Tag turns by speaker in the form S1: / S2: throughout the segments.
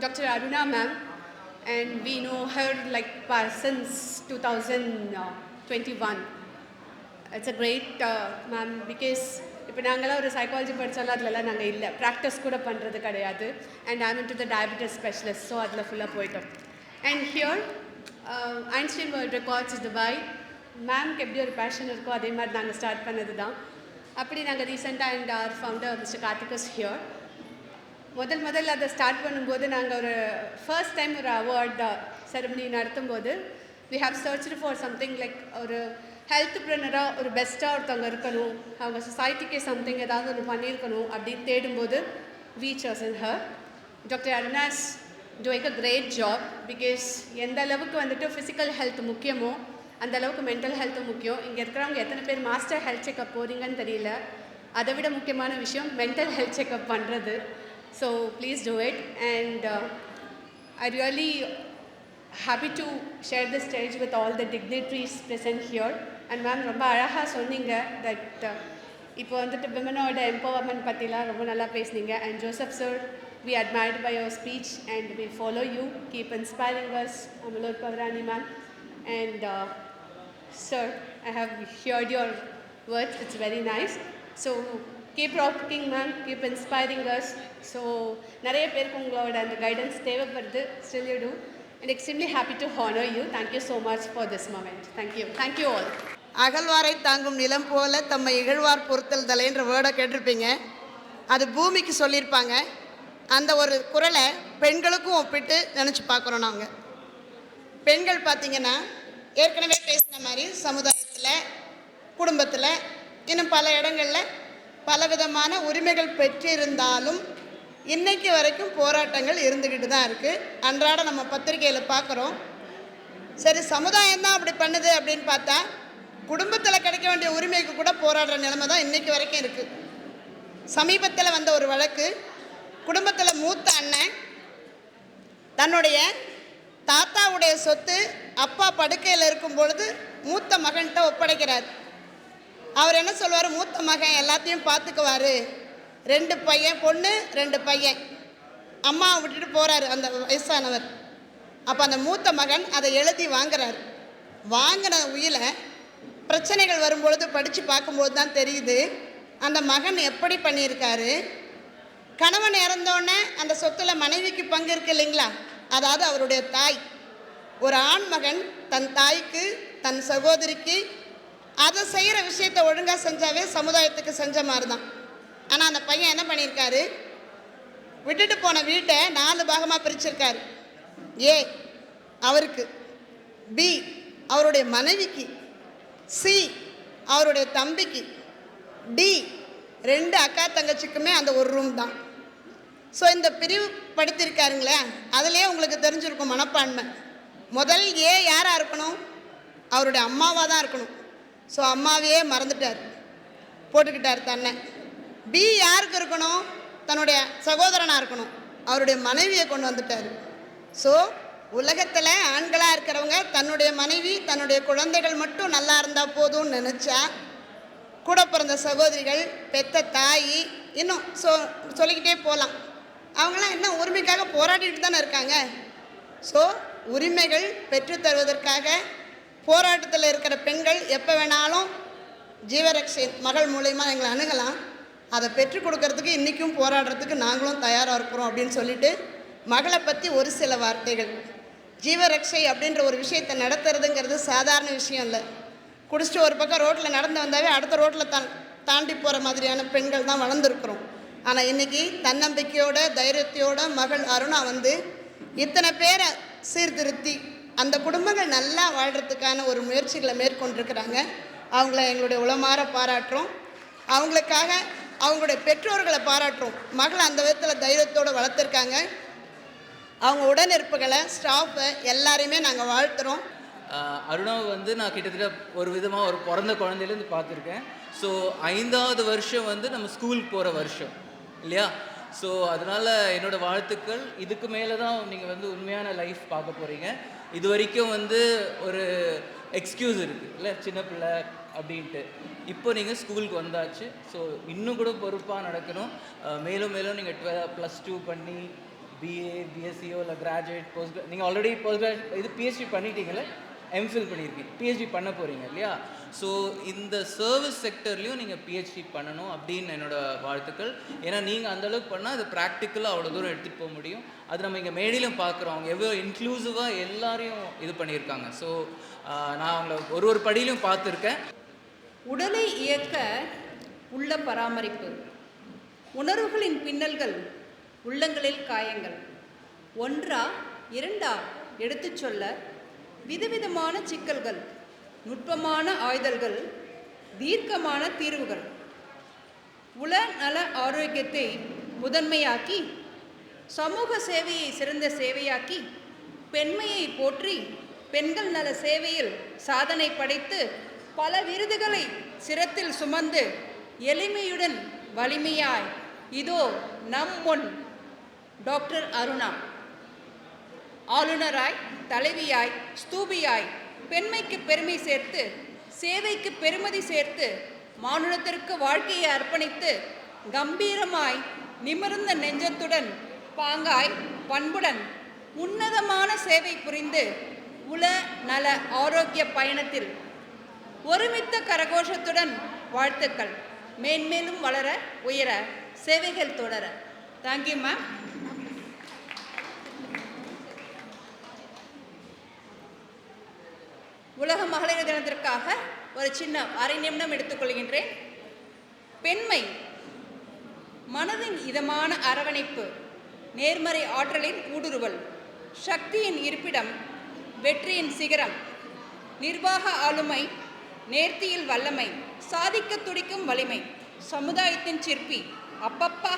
S1: Dr. Aruna ma'am, and we know her like since 2021. It's a great uh, ma'am because இப்போ நாங்களாம் ஒரு psychology படித்தாலும் அதிலலாம் நாங்கள் இல்லை. ப்ராக்டிஸ் கூட பண்ணுறது கிடையாது. And I'm into the diabetes specialist so அதில் ஃபுல்லாக போயிட்டோம். And here Einstein world records Dubai மேம்க்கு எப்படி ஒரு பேஷன் இருக்கோ அதே மாதிரி நாங்கள் ஸ்டார்ட் பண்ணது தான் அப்படி நாங்கள் ரீசெண்டாக அண்ட் ஆர் ஃபவுண்டர் மிஸ்டர் கார்த்திகஸ் ஹியர் முதல் முதல்ல அதை ஸ்டார்ட் பண்ணும்போது நாங்கள் ஒரு ஃபர்ஸ்ட் டைம் ஒரு அவார்ட் செரமனி நடத்தும்போது we have searched for something like ஒரு ஹெல்த் ப்ரினராக ஒரு பெஸ்ட்டாக ஒருத்தவங்க இருக்கணும் அவங்க சொசைட்டிக்கு சம்திங் ஏதாவது ஒன்று பண்ணியிருக்கணும் அப்படின்னு தேடும்போது we search and her doctor அருணாஸ் doing a great job because எந்த அளவுக்கு வந்துட்டு ஃபிசிக்கல் ஹெல்த் முக்கியமோ அந்த அளவுக்கு மென்டல் ஹெல்த்தும் முக்கியம். இங்கே இருக்கிறவங்க எத்தனை பேர் மாஸ்டர் ஹெல்த் செக்அப் போகிறீங்கன்னு தெரியல. அதை விட முக்கியமான விஷயம் மென்டல் ஹெல்த் செக்அப் பண்ணுறது so please do it and I really happy to share the stage with all the dignitaries present here and ma'am ரொம்ப அழகாக சொன்னீங்க தட் இப்போ வந்துட்டு விமனோட எம்பவர்மெண்ட் பற்றிலாம் ரொம்ப நல்லா பேசுனீங்க and Joseph sir we admired by your speech and we follow you keep inspiring us Amalor Pavarani ma'am and uh, sir I have heard your words it's very nice keep rocking ma'am keep inspiring us so நிறைய பேருக்கு உங்களோட அந்த guidance தேவைப்படுது. Still you do and extremely happy to honour you thank you so much for this this thank you thank you all
S2: அகழ்வாரை தாங்கும் நிலம் போல தம்மை இகழ்வார் பொறுத்தல் தலைன்ற வேர்டை கேட்டிருப்பீங்க. அது பூமிக்கு சொல்லியிருப்பாங்க. அந்த ஒரு குரலை பெண்களுக்கும் ஒப்பிட்டு நினச்சி பார்க்குறோம் நாங்கள் பெண்கள் பார்த்தீங்கன்னா ஏற்கனவே பேசின மாதிரி சமுதாயத்தில் குடும்பத்தில் இன்னும் பல இடங்களில் பலவிதமான உரிமைகள் பெற்றிருந்தாலும் இன்றைக்கு வரைக்கும் போராட்டங்கள் இருந்துக்கிட்டு தான் இருக்குது அன்றாட நம்ம பத்திரிகையில் பார்க்குறோம் சரி சமுதாயம் தான் அப்படி பண்ணுது அப்படின்னு பார்த்தா குடும்பத்தில் கிடைக்க வேண்டிய உரிமைக்கு கூட போராடுற நிலைமை தான் இன்றைக்கு வரைக்கும் இருக்குது சமீபத்தில் வந்த ஒரு வழக்கு குடும்பத்தில் மூத்த அண்ணன் தன்னுடைய தாத்தாவுடைய சொத்து அப்பா படுக்கையில் இருக்கும் பொழுது மூத்த மகன்கிட்ட ஒப்படைக்கிறார். அவர் என்ன சொல்வார் மூத்த மகன் எல்லாத்தையும் பார்த்துக்குவார். ரெண்டு பையன் பொண்ணு ரெண்டு பையன். அம்மாவை விட்டுட்டு போகிறாரு அந்த வயசானவர். அப்போ அந்த மூத்த மகன் அதை எழுதி வாங்குறாரு. வாங்கின உயிரை பிரச்சனைகள் வரும்பொழுது படித்து பார்க்கும்போது தான் தெரியுது அந்த மகன் எப்படி பண்ணியிருக்காரு? கணவன் இறந்தோடனே அந்த சொத்துல மனைவிக்கு பங்கு இருக்கு இல்லைங்களா? அதாவது அவருடைய தாய். ஒரு ஆண் மகன் தன் தாய்க்கு தன் சகோதரிக்கு அதை செய்கிற விஷயத்தை ஒழுங்காக செஞ்சாவே சமுதாயத்துக்கு செஞ்ச மாதிரி தான் ஆனால் அந்த பையன் என்ன பண்ணியிருக்காரு? விட்டுட்டு போன வீட்டை நாலு பாகமாக பிரிச்சிருக்காரு. ஏ அவருக்கு. பி அவருடைய மனைவிக்கு. சி அவருடைய தம்பிக்கு. டி ரெண்டு அக்கா தங்கச்சிக்குமே அந்த ஒரு ரூம் தான். ஸோ இந்த பிரிவு படுத்திருக்காருங்களே அதுலேயே உங்களுக்கு தெரிஞ்சிருக்கும் மனப்பான்மை. முதல் ஏ யாராக இருக்கணும்? அவருடைய அம்மாவாக தான் இருக்கணும். ஸோ அம்மாவையே மறந்துட்டார். போட்டுக்கிட்டார் தன்னை. பி யாருக்கு இருக்கணும்? தன்னுடைய சகோதரனாக இருக்கணும். அவருடைய மனைவியை கொண்டு வந்துட்டார். ஸோ உலகத்தில் ஆண்களாக இருக்கிறவங்க தன்னுடைய மனைவி தன்னுடைய குழந்தைகள் மட்டும் நல்லா இருந்தால் போதும்னு நினச்சா கூட பிறந்த சகோதரிகள் பெத்த தாய் இன்னும் சொ சொல்லிக்கிட்டே போகலாம் அவங்களாம் என்ன உரிமைக்காக போராடிட்டு தானே இருக்காங்க? ஸோ உரிமைகள் பெற்றுத்தருவதற்காக போராட்டத்தில் இருக்கிற பெண்கள் எப்போ வேணாலும் ஜீவரக்ஷை மகள் மூலயமா எங்களை அணுகலாம். அதை பெற்றுக் கொடுக்கறதுக்கு இன்றைக்கும் போராடுறதுக்கு நாங்களும் தயாராக இருக்கிறோம் அப்படின்னு சொல்லிட்டு மகளை பற்றி ஒரு சில வார்த்தைகள். ஜீவரக்ஷை அப்படின்ற ஒரு விஷயத்தை நடத்துறதுங்கிறது சாதாரண விஷயம் இல்லை. குடிச்சிட்டு ஒரு பக்கம் ரோட்டில் நடந்து வந்தாவே அடுத்த ரோட்டில் தான் தாண்டி போகிற மாதிரியான பெண்கள் தான் வளர்ந்துருக்குறோம். ஆனால் இன்றைக்கி தன்னம்பிக்கையோட தைரியத்தையோட மகள் அருணா வந்து இத்தனை பேரை சீர்திருத்தி அந்த குடும்பங்கள் நல்லா வாழ்கிறதுக்கான ஒரு முயற்சிகளை மேற்கொண்டிருக்கிறாங்க. அவங்கள எங்களுடைய உளமாற பாராட்டுறோம். அவங்களுக்காக அவங்களுடைய பெற்றோர்களை பாராட்டுறோம். மகளை அந்த விதத்தில் தைரியத்தோடு வளர்த்துருக்காங்க. அவங்க உடனிருப்புகளை ஸ்டாஃபை எல்லாரையுமே நாங்கள் வாழ்த்துறோம்.
S3: அருணாவை வந்து நான் கிட்டத்தட்ட ஒரு விதமாக ஒரு பிறந்த குழந்தையிலேருந்து பார்த்துருக்கேன். ஸோ ஐந்தாவது வருஷம் வந்து நம்ம ஸ்கூலுக்கு போகிற வருஷம். இல்லையா? ஸோ அதனால் என்னோடய வாழ்த்துக்கள். இதுக்கு மேலே தான் நீங்கள் வந்து உண்மையான லைஃப் பார்க்க போகிறீங்க இது வரைக்கும் வந்து ஒரு எக்ஸ்கியூஸ் இருக்குது இல்லை சின்ன பிள்ளை அப்படின்ட்டு. இப்போ நீங்கள் ஸ்கூலுக்கு வந்தாச்சு. ஸோ இன்னும் கூட பொறுப்பாக நடக்கணும். மேலும் மேலும் நீங்கள் டுவெல் ப்ளஸ் டூ பண்ணி பிஏ பிஎஸ்சியோ இல்லை கிராஜுவேட் போஸ்ட் நீங்கள் ஆல்ரெடி போஸ்ட் இது பிஹெச்டி பண்ணிட்டீங்களே எம்ஃபில் பண்ணியிருக்கீங்க. பிஹெச்டி பண்ண போகிறீங்க இல்லையா? ஸோ இந்த சர்வீஸ் செக்டர்லேயும் நீங்கள் பிஹெச்டி பண்ணணும் அப்படின்னு என்னோடய வாழ்த்துக்கள். ஏன்னா நீங்கள் அந்தளவுக்கு பண்ணால் அது ப்ராக்டிக்கலாக அவ்வளோ தூரம் எடுத்துகிட்டு போக முடியும். அது நம்ம இங்கே மேடையிலும் பார்க்குறோம் அவங்க எவ்வளோ இன்க்ளூசிவாக எல்லாரையும் இது பண்ணியிருக்காங்க. ஸோ நான் அவங்கள ஒரு ஒரு படியிலையும் பார்த்துருக்கேன்.
S4: உடலை இயக்க உள்ள பராமரிப்பு. உணர்வுகளின் பின்னல்கள் உள்ளங்களில் காயங்கள். ஒன்றா இரண்டா எடுத்துச் சொல்ல விதவிதமான சிக்கல்கள் நுட்பமான ஆய்தல்கள் தீர்க்கமான தீர்வுகள். உள நல ஆரோக்கியத்தை முதன்மையாக்கி சமூக சேவையை சிறந்த சேவையாக்கி பெண்மையை போற்றி பெண்கள் நல சேவையில் சாதனை படைத்து பல விருதுகளை சிரத்தில் சுமந்து எளிமையுடன் வலிமையாய் இதோ நம் முன். டாக்டர் அருணா. ஆளுநராய் தலைவியாய் ஸ்தூபியாய் பெண்மைக்கு பெருமை சேர்த்து சேவைக்கு பெருமதி சேர்த்து மானுடத்திற்கு வாழ்க்கையை அர்ப்பணித்து கம்பீரமாய் நிமிர்ந்த நெஞ்சத்துடன் பாங்காய் பண்புடன் உன்னதமான சேவை புரிந்து உல நல ஆரோக்கிய பயணத்தில் ஒருமித்த கரகோஷத்துடன் வாழ்த்துக்கள். மேன்மேலும் வளர உயர சேவைகள் தொடர. தேங்க்யூ மேம் உலக மகளிர் தினத்திற்காக ஒரு சின்ன அரை நிமிடம் எடுத்துக்கொள்கின்றேன். பெண்மை மனதின் இதமான அரவணைப்பு நேர்மறை ஆற்றலின் ஊடுருவல் சக்தியின் இருப்பிடம் வெற்றியின் சிகரம் நிர்வாக ஆளுமை நேர்த்தியில் வல்லமை சாதிக்க துடிக்கும் வலிமை சமுதாயத்தின் சிற்பி அப்பப்பா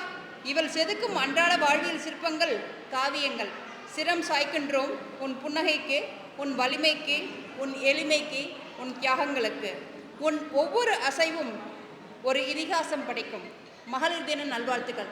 S4: இவள் செதுக்கும் அன்றாட வாழ்வியல் சிற்பங்கள் காவியங்கள். சிரம் சாய்க்கின்றோம் உன் புன்னகைக்கு. உன் வலிமைக்கு உன் எளிமைக்கு உன் தியாகங்களுக்கு. உன் ஒவ்வொரு அசைவும் ஒரு இதிகாசம் படைக்கும். மகளிர் தின நல்வாழ்த்துக்கள்.